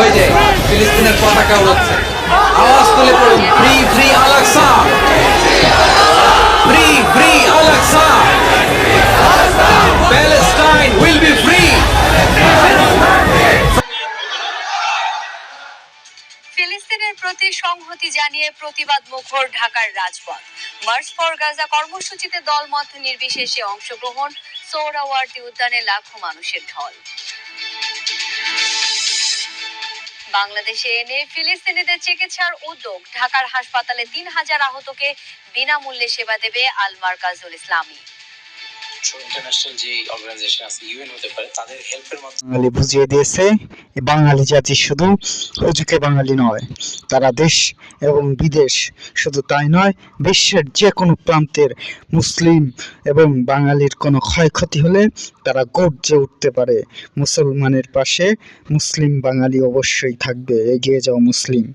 ওই যে, ফিলিস্তিনের পতাকা উড়াচ্ছে। আওয়াজ তুলে পড়ুন, free free Al Aqsa free free Al Aqsa Palestine will be free. ফিলিস্তিনের প্রতি সংহতি জানিয়ে প্রতিবাদ মুখর ঢাকার রাজপথ। মার্চ ফর গাজা কর্মসূচিতে দলমত নির্বিশেষে অংশগ্রহণ, সোহরাওয়ার্দী উদ্যানে লাখো মানুষের ঢল। বাংলাদেশে এনে ফিলিস্তিনিদের চিকিৎসার উদ্যোগ। ঢাকার হাসপাতালে তিন হাজার আহতকে বিনামূল্যে সেবা দেবে আলমার কাজুল ইসলামী। ইন্টারন্যাশনাল বুঝিয়ে দিয়েছে বাঙালি জাতি শুধু অজুকে বাঙালি নয়, তারা দেশ এবং বিদেশ শুধু তাই নয়, বিশ্বের যে কোনো প্রান্তের মুসলিম এবং বাঙালির কোনো ক্ষয়ক্ষতি হলে তারা গর্জে উঠতে পারে। মুসলমানের পাশে মুসলিম বাঙালি অবশ্যই থাকবে, এগিয়ে যাও মুসলিম।